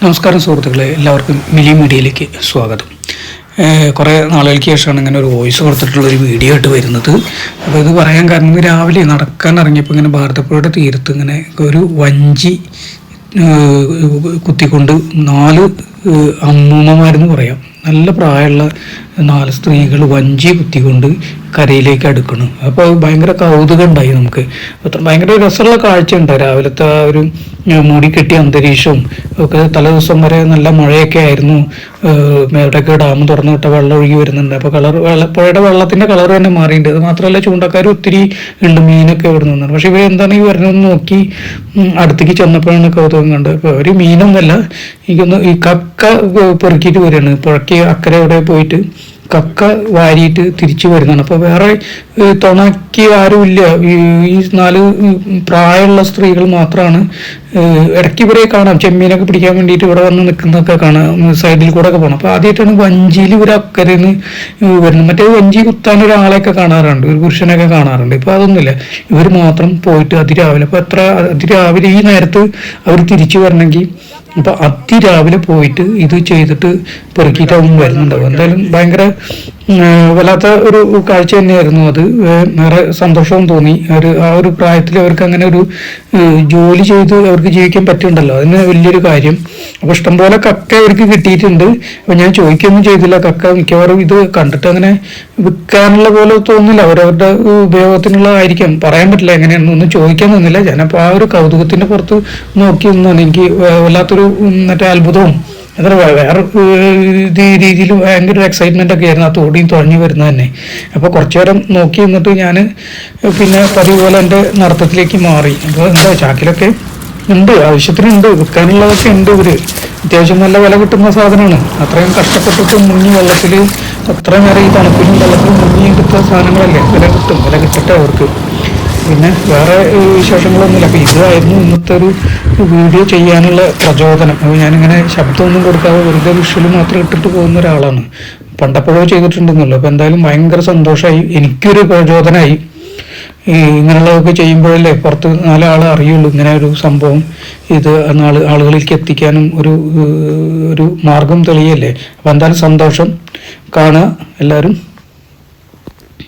നമസ്കാരം സുഹൃത്തുക്കളെ എല്ലാവർക്കും മിലി മീഡിയയിലേക്ക് സ്വാഗതം. കുറേ നാളുകൾക്ക് ശേഷമാണ് ഇങ്ങനെ ഒരു വോയിസ് കൊടുത്തിട്ടുള്ള ഒരു വീഡിയോ ആയിട്ട് വരുന്നത്. അപ്പോൾ ഇത് പറയാൻ കാരണം രാവിലെ നടക്കാൻ ഇറങ്ങിയപ്പോൾ ഇങ്ങനെ ഭാരതപ്പുഴയുടെ തീരത്ത് ഇങ്ങനെ ഒരു വഞ്ചി കുത്തിക്കൊണ്ട് നാല് അമ്മൂമ്മമാരെന്ന് പറയാം. നല്ല പ്രായമുള്ള നാല് സ്ത്രീകൾ വഞ്ചി കുത്തിക്കൊണ്ട് കരയിലേക്ക് അടുക്കണം അപ്പോൾ ഭയങ്കര കൗതുകം ഉണ്ടായി നമുക്ക്. അത്ര ഭയങ്കര രസമുള്ള കാഴ്ച ഉണ്ട്. രാവിലത്തെ ഒരു മൂടിക്കെട്ടിയ അന്തരീക്ഷവും ഒക്കെ തലേദിവസം വരെ നല്ല മഴയൊക്കെ ആയിരുന്നു. മേടൊക്കെ ഡാം തുറന്നു വിട്ട വെള്ളം ഒഴുകി വരുന്നുണ്ട്. അപ്പോൾ കളർ പുഴയുടെ വെള്ളത്തിന്റെ കളർ തന്നെ മാറിയിട്ടുണ്ട്. അത് മാത്രമല്ല ചൂണ്ടക്കാർ ഒത്തിരി ഉണ്ട് മീനൊക്കെ ഇവിടെ നിന്നാണ് പക്ഷെ ഇവർ എന്താണ് ഈ വരുന്നതെന്ന് നോക്കി അടുത്തേക്ക് ചെന്നപ്പോഴാണ് കൗതുകം കണ്ടത്. അപ്പോൾ ഒരു മീനൊന്നല്ല എനിക്കൊന്ന് ഈ കക്ക പെറുക്കിയിട്ട് വരികയാണ്. പുഴയ്ക്ക് അക്കരെ എവിടെ പോയിട്ട് കക്ക വാരിയിട്ട് തിരിച്ചു വരുന്നതാണ്. അപ്പോൾ വേറെ തുണയ്ക്ക് ആരുമില്ല. ഈ നാല് പ്രായമുള്ള സ്ത്രീകൾ മാത്രമാണ് ഇടയ്ക്ക് ഇവരെ കാണാം. ചെമ്മീനൊക്കെ പിടിക്കാൻ വേണ്ടിയിട്ട് ഇവിടെ വന്ന് നിൽക്കുന്നതൊക്കെ കാണാം. സൈഡിൽ കൂടെ ഒക്കെ പോകണം അപ്പോൾ ആദ്യമായിട്ടാണ് വഞ്ചിയിൽ ഇവർ അക്കരയിൽ നിന്ന് വരുന്നത്. മറ്റേ വഞ്ചി കുത്താൻ ഒരാളെയൊക്കെ കാണാറുണ്ട്. ഒരു പുരുഷനൊക്കെ കാണാറുണ്ട്. ഇപ്പോൾ അതൊന്നുമില്ല. ഇവർ മാത്രം പോയിട്ട് അതിരാവിലെ. അപ്പോൾ എത്ര അതിരാവിലെ ഈ നേരത്ത് അവർ തിരിച്ചു വരണമെങ്കിൽ അപ്പൊ അതിരാവിലെ പോയിട്ട് ഇത് ചെയ്തിട്ട് പെറുക്കിയിട്ട് അവൻ വരുന്നുണ്ടാവും. എന്തായാലും ഭയങ്കര വല്ലാത്ത ഒരു കാഴ്ച തന്നെയായിരുന്നു അത്. ഏറെ സന്തോഷവും തോന്നി. ഒരു ആ ഒരു പ്രായത്തിൽ അവർക്ക് അങ്ങനെ ഒരു ജോലി ചെയ്ത് അവർക്ക് ജീവിക്കാൻ പറ്റുന്നുണ്ടല്ലോ അതിന് വലിയൊരു കാര്യം. അപ്പൊ ഇഷ്ടംപോലെ കക്ക അവർക്ക് കിട്ടിയിട്ടുണ്ട്. അപ്പൊ ഞാൻ ചോദിക്കൊന്നും ചെയ്തില്ല. കക്ക മിക്കവാറും ഇത് കണ്ടിട്ട് അങ്ങനെ വിൽക്കാനുള്ള പോലെ തോന്നില്ല അവരവരുടെ ഉപയോഗത്തിനുള്ള ആയിരിക്കാം. പറയാൻ പറ്റില്ല എങ്ങനെയാണെന്ന് ഒന്നും ചോദിക്കാൻ നിന്നില്ല ഞാനപ്പോൾ ആ ഒരു കൗതുകത്തിന്റെ പുറത്ത് നോക്കി നിന്നാണ് എനിക്ക് വല്ലാത്തൊരു മറ്റേ അത്ഭുതവും അത്ര വേറെ രീതിയിൽ ഭയങ്കര എക്സൈറ്റ്മെന്റ് ഒക്കെ ആയിരുന്നു ആ തോടിയും തുഴഞ്ഞു വരുന്നത് തന്നെ. അപ്പോൾ കുറച്ചു നേരം നോക്കി നിന്നിട്ട് ഞാൻ പിന്നെ പതിവ് പോലെ എന്റെ നടത്തത്തിലേക്ക് മാറി. അപ്പോൾ എന്താ ചാക്കിലൊക്കെ ഉണ്ട് ആവശ്യത്തിനുണ്ട് വിൽക്കാനുള്ളതൊക്കെ ഉണ്ട് ഇവർ അത്യാവശ്യം നല്ല വില കിട്ടുന്ന സാധനമാണ്. അത്രയും കഷ്ടപ്പെട്ടിട്ട് മുങ്ങി വെള്ളത്തിൽ അത്രയും നേരം ഈ തണുപ്പിലും വെള്ളത്തിലും മുങ്ങി എടുത്ത സാധനങ്ങളല്ലേ? വില കിട്ടും വില കിട്ടട്ടെ അവർക്ക്. പിന്നെ വേറെ വിശേഷങ്ങളൊന്നുമില്ല. അപ്പം ഇതായിരുന്നു ഇന്നത്തെ ഒരു വീഡിയോ ചെയ്യാനുള്ള പ്രചോദനം. അപ്പോൾ ഞാനിങ്ങനെ ശബ്ദമൊന്നും കൊടുക്കാതെ വെറുതെ വിഷ്വൽ മാത്രം ഇട്ടിട്ട് പോകുന്ന ഒരാളാണ്. പണ്ടപ്പോഴോ ചെയ്തിട്ടുണ്ടെന്നല്ലോ അപ്പോൾ എന്തായാലും ഭയങ്കര സന്തോഷമായി എനിക്കൊരു പ്രചോദനമായി ഈ ഇങ്ങനെയുള്ളതൊക്കെ ചെയ്യുമ്പോഴല്ലേ പുറത്ത് നാലാൾ അറിയുള്ളൂ. ഇങ്ങനെ ഒരു സംഭവം ഇത് നാൾ ആളുകളിലേക്ക് എത്തിക്കാനും ഒരു ഒരു മാർഗം തെളിയല്ലേ? അപ്പം എന്തായാലും സന്തോഷം. കാണുക എല്ലാവരും.